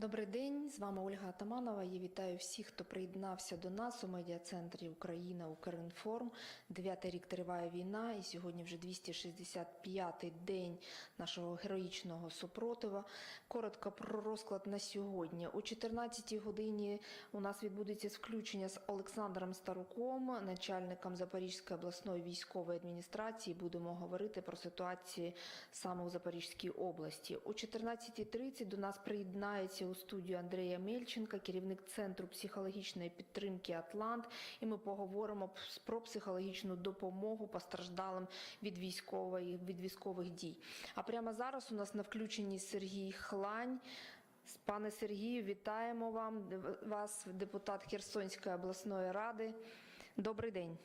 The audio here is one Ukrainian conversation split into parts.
Добрий день, з вами Ольга Атаманова. Я вітаю всіх, хто приєднався до нас у медіа-центрі Україна Укрінформ. Дев'ятий рік триває війна, і сьогодні вже 265-й день нашого героїчного супротива. Коротко про розклад на сьогодні. О 14-й годині у нас відбудеться включення з Олександром Старуком, начальником Запорізької обласної військової адміністрації. Будемо говорити про ситуацію саме у Запорізькій області. О 14.30 до нас приєднається у студію Андрія Мельченка, керівник центру психологічної підтримки Атлант. І ми поговоримо про психологічну допомогу постраждалим від військової від військових дій. А прямо зараз у нас на включенні Сергій Хлань. Пане Сергію, вітаємо вам вас, депутат Херсонської обласної ради. Добрий день.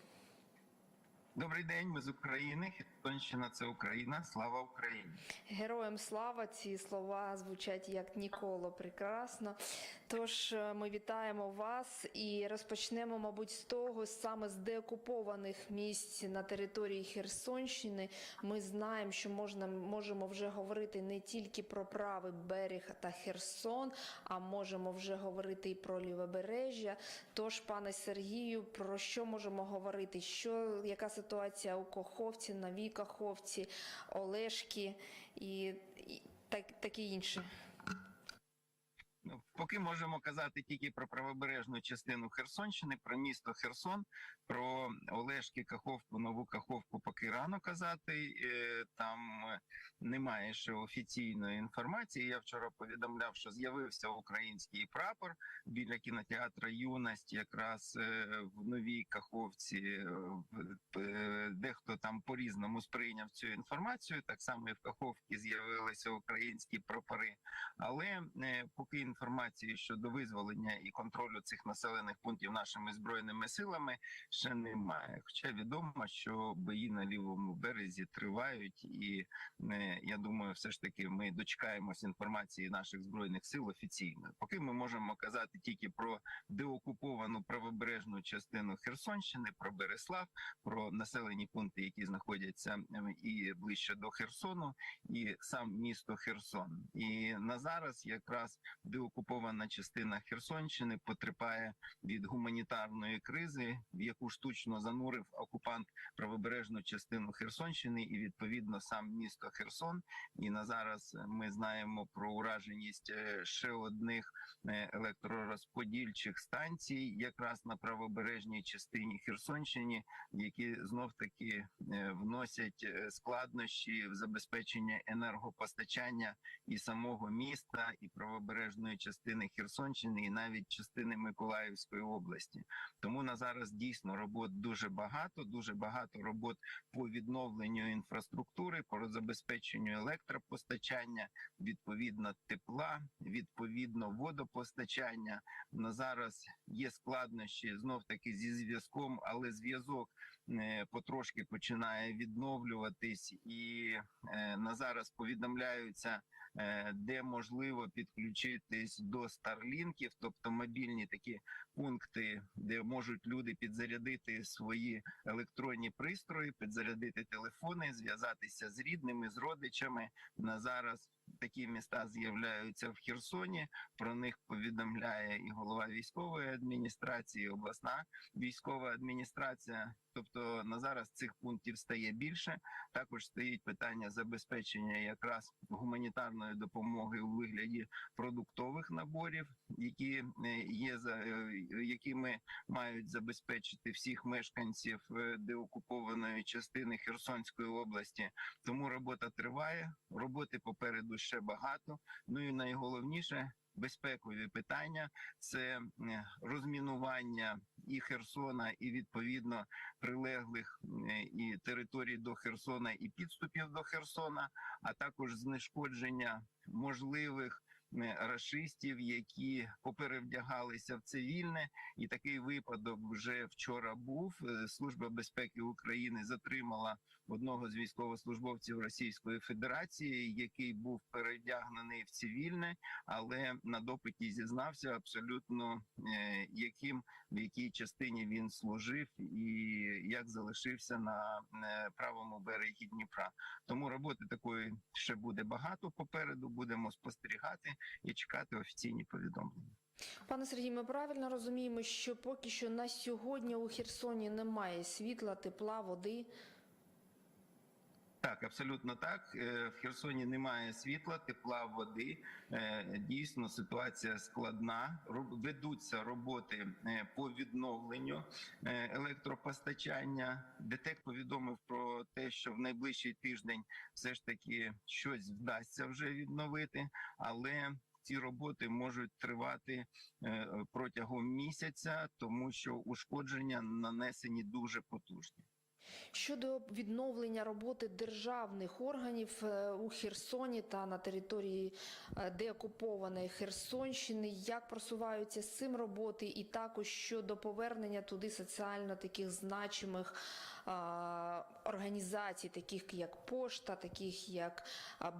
Добрий день, ми з України. Херсонщина – це Україна. Слава Україні! Героям слава ці слова звучать як ніколи прекрасно. Тож е, ми вітаємо вас і розпочнемо, мабуть, з того саме з деокупованих місць на території Херсонщини. Ми знаємо, що можна можемо вже говорити не тільки про правий берег та Херсон, а можемо вже говорити і про лівобережжя. Тож, пане Сергію, про що можемо говорити? Що яка ситуація у Коховці, Новій Каховці, Олешки і, і так, таке інше? Поки можемо казати тільки про правобережну частину Херсонщини, про місто Херсон, про Олешки, Каховку, Нову Каховку поки рано казати. Е, Там е, немає ще офіційної інформації. Я вчора повідомляв, що з'явився український прапор біля кінотеатра Юність, якраз е, в Новій Каховці. Дехто там по-різному сприйняв цю інформацію. Так само і в Каховці з'явилися українські прапори. Але поки інформації щодо визволення і контролю цих населених пунктів нашими збройними силами ще немає. Хоча відомо, що бої на лівому березі тривають, і е, я думаю, все ж таки ми дочекаємось інформації наших збройних сил офіційно. Поки ми можемо казати тільки про деокуповану правобережну частину Херсонщини, про Береслав, про населені пункти, які знаходяться е, і ближче до Херсону, і сам місто Херсон. І на зараз якраз деокупована частина Херсонщини потерпає від гуманітарної кризи, в яку штучно занурив окупант правобережну частину Херсонщини, і відповідно сам місто Херсон. І на зараз ми знаємо про ураженість е, ще одних е, електророзподільчих станцій, якраз на правобережній частині Херсонщини, які знов таки е, вносять складнощі в забезпечення енергопостачання і самого міста, і правобережної частини Херсонщини, і навіть частини Миколаївської області. Тому на зараз дійсно робот дуже багато, дуже багато робот по відновленню інфраструктури, по забезпеченню електропостачання, відповідно тепла, відповідно водопостачання. На зараз є складнощі знов таки зі зв'язком, але зв'язок е, потрошки починає відновлюватись, і е, на зараз повідомляються. Е, Де можливо підключитись до старлінків, тобто мобільні такі пункти, де можуть люди підзарядити свої електронні пристрої, підзарядити телефони, зв'язатися з рідними, з родичами. На зараз такі міста з'являються в Херсоні. Про них повідомляє і голова військової адміністрації, і обласна військова адміністрація. Тобто на зараз цих пунктів стає більше. Також стоїть питання забезпечення якраз гуманітарної допомоги у вигляді продуктових наборів, які е, є за е, якими мають забезпечити всіх мешканців е, деокупованої частини Херсонської області. Тому робота триває. Роботи попереду ще багато. Ну і найголовніше. Безпекові питання це е, розмінування і Херсона, і відповідно прилеглих е, і територій до Херсона, і підступів до Херсона, а також знешкодження можливих рашистів, які поперевдягалися в цивільне, і такий випадок вже вчора був. Е, Служба безпеки України затримала одного з військовослужбовців Російської Федерації, який був передягнений в цивільне, але на допиті зізнався абсолютно е, яким в якій частині він служив і як залишився на е, правому берегі Дніпра. Тому роботи такої ще буде багато попереду. Будемо спостерігати і чекати офіційні повідомлення. Пане Сергій, ми правильно розуміємо, що поки що на сьогодні у Херсоні немає світла, тепла, води. Так, абсолютно так. Е, В Херсоні немає світла, тепла, води. Е, Дійсно, ситуація складна. Ведуться роботи е, по відновленню електропостачання. ДТЕК повідомив про те, що в найближчий тиждень все ж таки щось вдасться вже відновити, але ці роботи можуть тривати протягом місяця, тому що ушкодження нанесені дуже потужні. Щодо відновлення роботи державних органів е, у Херсоні та на території е, деокупованої Херсонщини, як просуваються з цим роботи, і також щодо повернення туди соціально таких значимих організацій, таких як пошта, таких як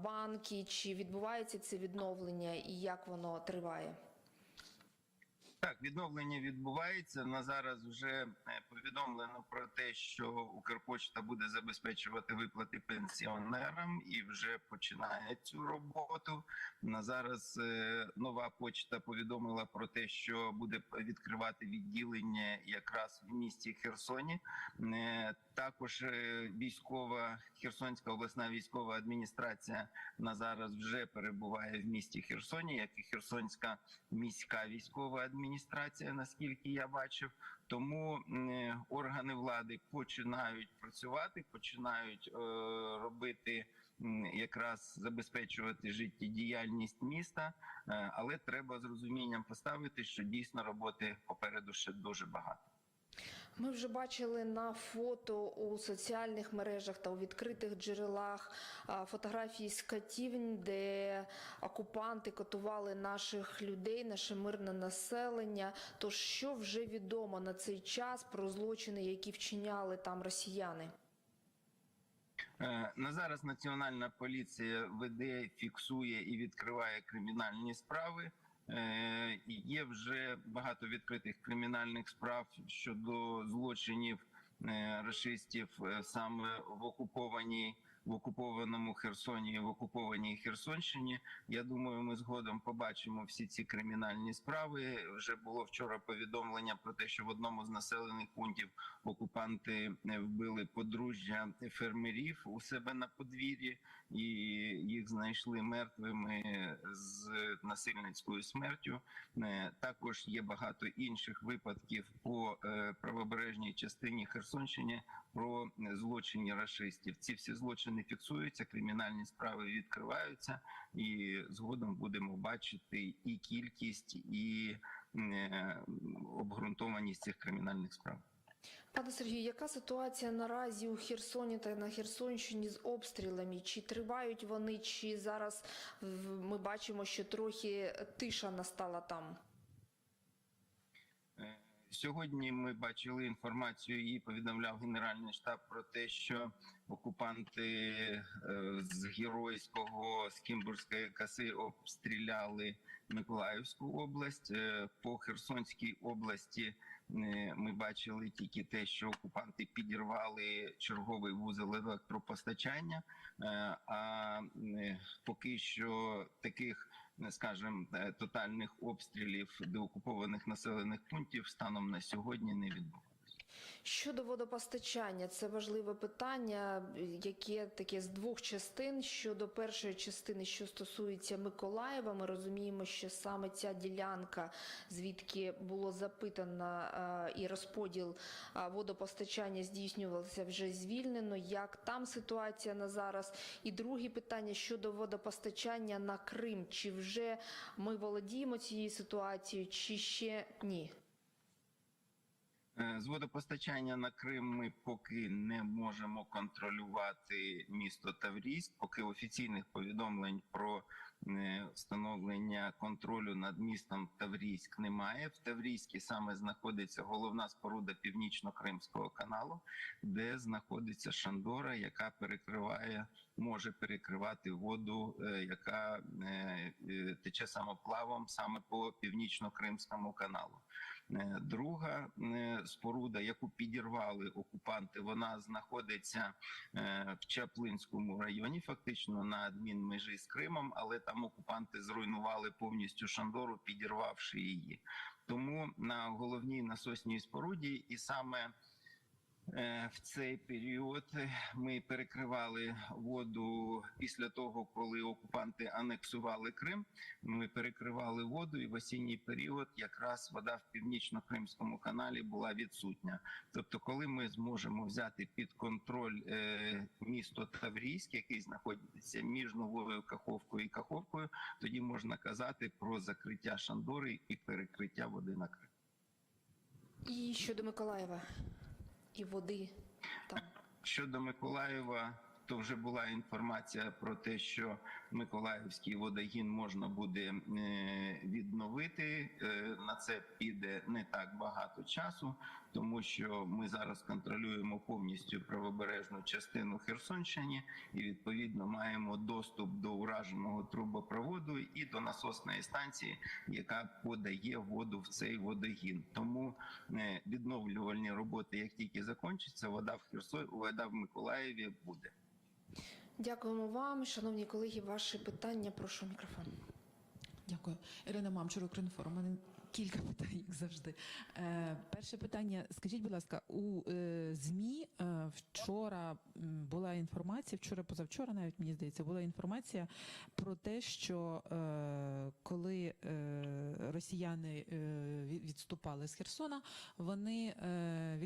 банки, чи відбувається це відновлення і як воно триває? Так, відновлення відбувається. На зараз вже е, повідомлено про те, що Укрпочта буде забезпечувати виплати пенсіонерам і вже починає цю роботу. На зараз е, нова почта повідомила про те, що буде відкривати відділення якраз в місті Херсоні. Е, Також військова Херсонська обласна військова адміністрація на зараз вже перебуває в місті Херсоні, як і Херсонська міська військова адміністрація, наскільки я бачив. Тому м, органи влади починають працювати, починають е, робити якраз забезпечувати життєдіяльність міста, е, але треба з розумінням поставити, що дійсно роботи попереду ще дуже багато. Ми вже бачили на фото у соціальних мережах та у відкритих джерелах фотографії з катівень, де окупанти катували наших людей, наше мирне населення. Тож що вже відомо на цей час про злочини, які вчиняли там росіяни? Е, На зараз Національна поліція веде, фіксує і відкриває кримінальні справи. Е, Є вже багато відкритих кримінальних справ щодо злочинів е, рашистів е, саме в окупованій в окупованому Херсоні, в окупованій Херсонщині. Я думаю, ми згодом побачимо всі ці кримінальні справи. Вже було вчора повідомлення про те, що в одному з населених пунктів окупанти вбили подружжя фермерів у себе на подвір'ї, і їх знайшли мертвими з насильницькою смертю. Е, Також є багато інших випадків по е, правобережній частині Херсонщини про злочини рашистів. Ці всі злочини фіксуються, кримінальні справи відкриваються, і згодом будемо бачити і кількість, і е, обґрунтованість цих кримінальних справ. Пане Сергію, яка ситуація наразі у Херсоні та на Херсонщині з обстрілами? Чи тривають вони, чи зараз ми бачимо, що трохи тиша настала там? Е, Сьогодні ми бачили інформацію і повідомляв Генеральний штаб про те, що окупанти е, з Геройського з Кімбурської коси обстріляли Миколаївську область. Е, По Херсонській області ми бачили тільки те, що окупанти підірвали черговий вузол електропостачання. Е, А е, поки що таких е, тотальних обстрілів деокупованих населених пунктів станом на сьогодні не відбувається. Щодо водопостачання, це важливе питання, яке таке з двох частин. Щодо першої частини, що стосується Миколаєва, ми розуміємо, що саме ця ділянка, звідки було запитано і розподіл водопостачання здійснювався вже звільнено. Як там ситуація на зараз? І друге питання щодо водопостачання на Крим. Чи вже ми володіємо цією ситуацією, чи ще ні? Е, З водопостачання на Крим ми поки не можемо контролювати місто Таврійськ, поки офіційних повідомлень про е, встановлення контролю над містом Таврійськ немає. В Таврійській саме знаходиться головна споруда північно-кримського каналу, де знаходиться Шандора, яка перекриває, може перекривати воду, е, яка тече самоплавом саме по північно-кримському каналу. Е, Друга е, споруда, яку підірвали окупанти, вона знаходиться е, в Чаплинському районі, фактично на адмінмежі з Кримом, але там окупанти зруйнували повністю Шандору, підірвавши її. Тому на головній насосній споруді, і саме в цей період е, ми перекривали воду після того, коли окупанти анексували Крим. Ми перекривали воду, і в осінній період якраз вода в північно-кримському каналі була відсутня. Тобто, коли ми зможемо взяти під контроль е, місто Таврійськ, який знаходиться між новою Каховкою і Каховкою, тоді можна казати про закриття Шандори і перекриття води на Крим. І щодо Миколаєва і води там. Щодо Миколаєва, то вже була інформація про те, що Миколаївський водогін можна буде е, відновити. Е, На це піде не так багато часу, тому що ми зараз контролюємо повністю правобережну частину Херсонщини і відповідно маємо доступ до ураженого трубопроводу і до насосної станції, яка подає воду в цей водогін. Тому е, відновлювальні роботи, як тільки закінчаться, вода в Херсон, вода в Миколаєві буде. Дякуємо вам, шановні колеги. Ваші питання. Прошу мікрофон. Дякую. Ірина Мамчур. У мене кілька питань, як завжди. Е, перше питання. Скажіть, будь ласка, у е, ЗМІ е, вчора була інформація, вчора, позавчора, навіть мені здається, була інформація про те, що е, коли е, росіяни е, відступали з Херсона, вони е,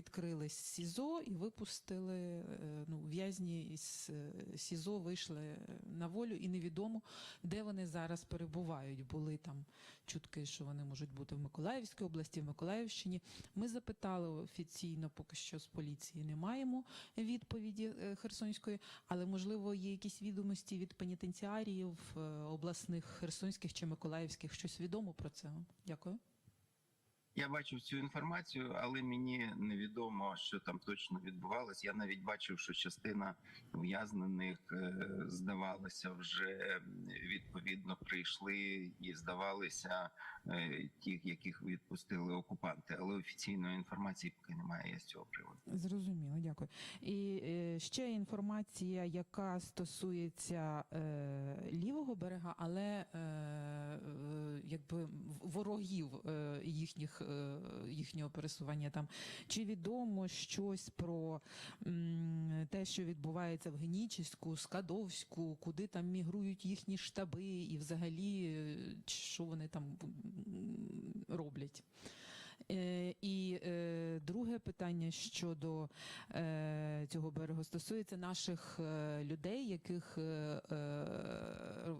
відкрили СІЗО і випустили е, ну, в'язні із е, СІЗО, вийшли на волю, і невідомо, де вони зараз перебувають. Були там чутки, що вони можуть бути в Миколаївській області, в Миколаївщині. Ми запитали офіційно, поки що з поліції не маємо відповіді е, Херсонської, але можливо є якісь відомості від пенітенціаріїв е, обласних Херсонських чи Миколаївських. Щось відомо про це? Дякую. Я бачив цю інформацію, але мені невідомо, що там точно відбувалось. Я навіть бачив, що частина ув'язнених е, здавалося вже відповідно прийшли і здавалися е, ті, яких відпустили окупанти. Але офіційної інформації поки немає з цього приводу. Зрозуміло, дякую. І е, ще інформація, яка стосується лівого берега, але якби ворогів їхніх, їхнього пересування там. Чи відомо щось про те, що відбувається в Генічеську, Скадовську, куди там мігрують їхні штаби, і взагалі е, що вони там роблять? Е, І е, друге питання щодо е, цього берегу стосується наших людей, яких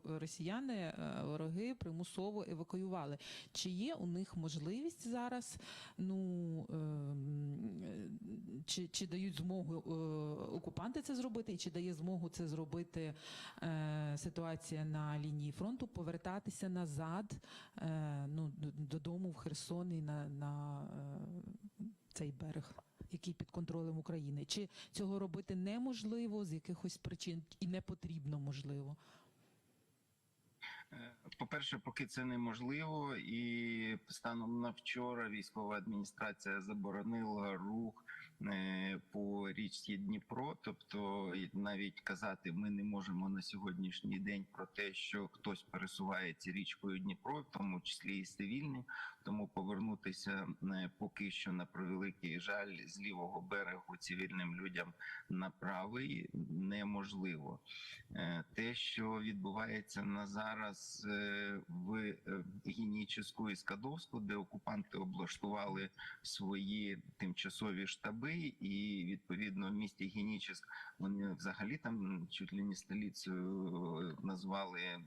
росіяни, вороги примусово евакуювали. Чи є у них можливість зараз? Ну ем, чи, чи дають змогу окупанти це зробити, і чи дає змогу це зробити ситуація на лінії фронту, повертатися назад е, ну, д- додому в Херсон і на, на е, цей берег, який під контролем України. Чи цього робити неможливо з якихось причин і не потрібно можливо? Е, По-перше, поки це неможливо, і станом на вчора військова адміністрація заборонила рух по річці Дніпро. Тобто, навіть казати ми не можемо на сьогоднішній день про те, що хтось пересувається річкою Дніпро, в тому числі і цивільні. Тому повернутися е, поки що на превеликий жаль з лівого берегу цивільним людям на правий неможливо. Е, Те, що відбувається на зараз е, в е, і Скадовську, де окупанти облаштували свої тимчасові штаби, і відповідно в місті Генічеськ вони взагалі там чуть ли не столицею е, назвали е,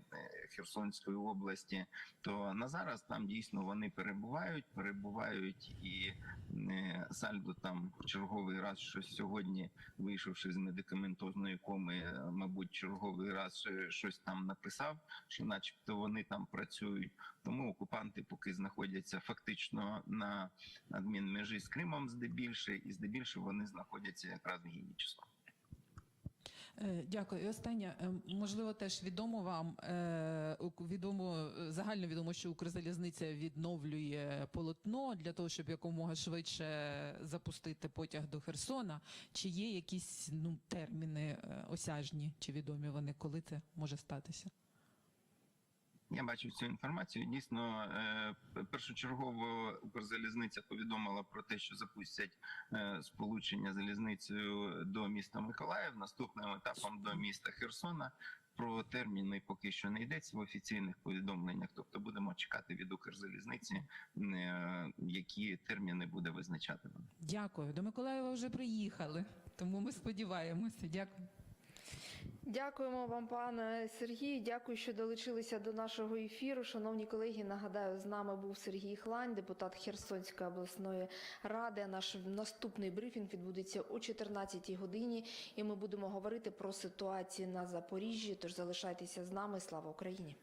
Херсонської області, то на зараз там дійсно вони перебувають, перебувають і е, Сальдо там черговий раз щось сьогодні, вийшовши з медикаментозної коми, мабуть, черговий раз щось там написав, що, начебто, вони там працюють. Тому окупанти поки знаходяться фактично на адмінмежі з Кримом, здебільше, і здебільше вони знаходяться якраз в Генічеславі. Е, Дякую. І останнє, е, можливо, теж відомо вам е, відомо загально відомо, що Укрзалізниця відновлює полотно для того, щоб якомога швидше запустити потяг до Херсона. Чи є якісь ну терміни осяжні, чи відомі вони, коли це може статися? Я бачив цю інформацію. Дійсно, е, першочергово Укрзалізниця повідомила про те, що запустять е, сполучення залізницею до міста Миколаїв, наступним етапом до міста Херсона. Про терміни поки що не йдеться в офіційних повідомленнях. Тобто будемо чекати від Укрзалізниці, е, які терміни буде визначати. Дякую. До Миколаєва вже приїхали, тому ми сподіваємося. Дякую. Дякуємо вам, пане Сергію. Дякую, що долучилися до нашого ефіру. Шановні колеги, нагадаю, з нами був Сергій Хлань, депутат Херсонської обласної ради. Наш наступний брифінг відбудеться о 14 годині, і ми будемо говорити про ситуацію на Запоріжжі. Тож залишайтеся з нами. Слава Україні!